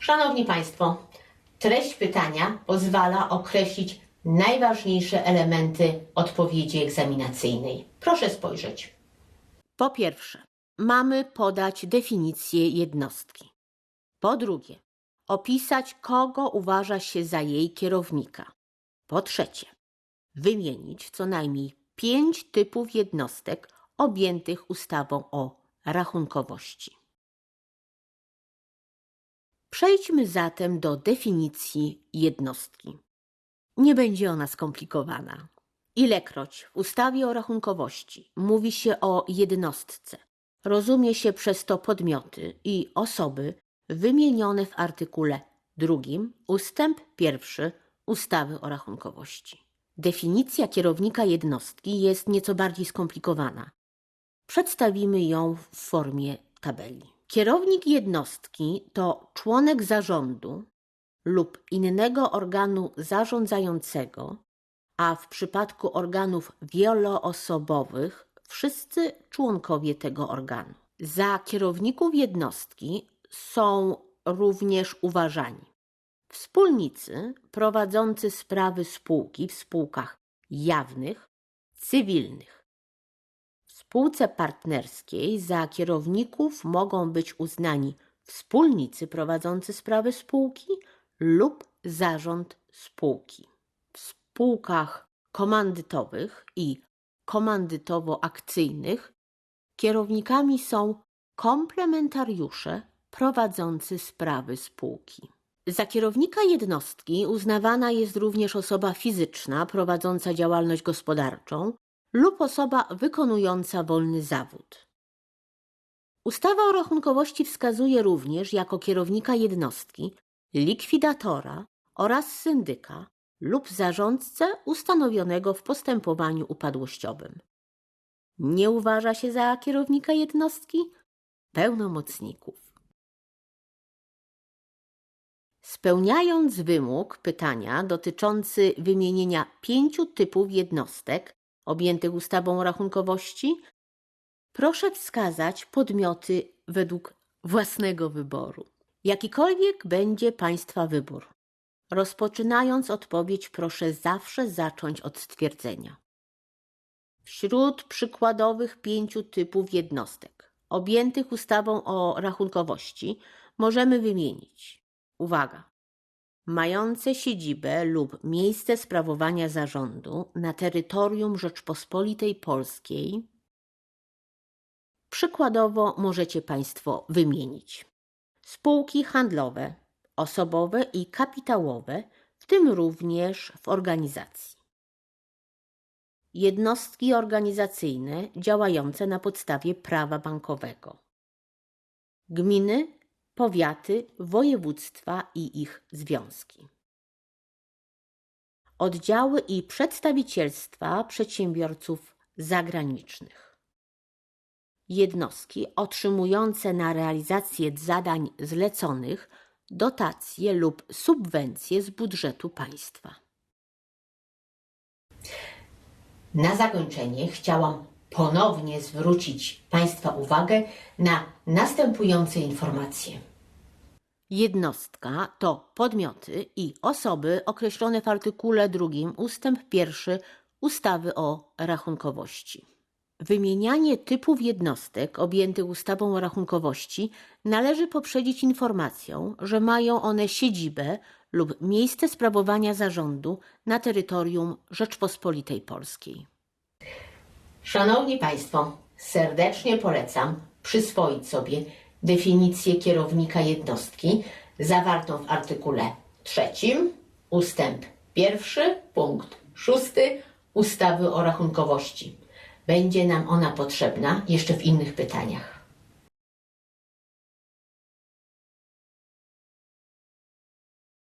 Szanowni Państwo, treść pytania pozwala określić najważniejsze elementy odpowiedzi egzaminacyjnej. Proszę spojrzeć. Po pierwsze, mamy podać definicję jednostki. Po drugie, opisać, kogo uważa się za jej kierownika. Po trzecie, wymienić co najmniej pięć typów jednostek objętych ustawą o rachunkowości. Przejdźmy zatem do definicji jednostki. Nie będzie ona skomplikowana. Ilekroć w ustawie o rachunkowości mówi się o jednostce, rozumie się przez to podmioty i osoby wymienione w artykule drugim ustęp pierwszy ustawy o rachunkowości. Definicja kierownika jednostki jest nieco bardziej skomplikowana. Przedstawimy ją w formie tabeli. Kierownik jednostki to członek zarządu lub innego organu zarządzającego, a w przypadku organów wieloosobowych wszyscy członkowie tego organu. Za kierowników jednostki są również uważani wspólnicy prowadzący sprawy spółki w spółkach jawnych, cywilnych. Spółce partnerskiej za kierowników mogą być uznani wspólnicy prowadzący sprawy spółki lub zarząd spółki. W spółkach komandytowych i komandytowo-akcyjnych kierownikami są komplementariusze prowadzący sprawy spółki. Za kierownika jednostki uznawana jest również osoba fizyczna prowadząca działalność gospodarczą lub osoba wykonująca wolny zawód. Ustawa o rachunkowości wskazuje również jako kierownika jednostki likwidatora oraz syndyka lub zarządcę ustanowionego w postępowaniu upadłościowym. Nie uważa się za kierownika jednostki pełnomocników. Spełniając wymóg pytania dotyczący wymienienia pięciu typów jednostek objętych ustawą rachunkowości, proszę wskazać podmioty według własnego wyboru. Jakikolwiek będzie Państwa wybór. Rozpoczynając odpowiedź, proszę zawsze zacząć od stwierdzenia. Wśród przykładowych pięciu typów jednostek objętych ustawą o rachunkowości możemy wymienić Uwaga! Mające siedzibę lub miejsce sprawowania zarządu na terytorium Rzeczpospolitej Polskiej. Przykładowo możecie Państwo wymienić spółki handlowe, osobowe i kapitałowe, w tym również w organizacji. Jednostki organizacyjne działające na podstawie prawa bankowego. Gminy, powiaty, województwa i ich związki. Oddziały i przedstawicielstwa przedsiębiorców zagranicznych. Jednostki otrzymujące na realizację zadań zleconych dotacje lub subwencje z budżetu państwa. Na zakończenie chciałam ponownie zwrócić Państwa uwagę na następujące informacje. Jednostka to podmioty i osoby określone w artykule 2 ustęp 1 ustawy o rachunkowości. Wymienianie typów jednostek objętych ustawą o rachunkowości należy poprzedzić informacją, że mają one siedzibę lub miejsce sprawowania zarządu na terytorium Rzeczpospolitej Polskiej. Szanowni Państwo, serdecznie polecam przyswoić sobie definicję kierownika jednostki zawartą w artykule trzecim, ustęp pierwszy, punkt szósty ustawy o rachunkowości. Będzie nam ona potrzebna jeszcze w innych pytaniach.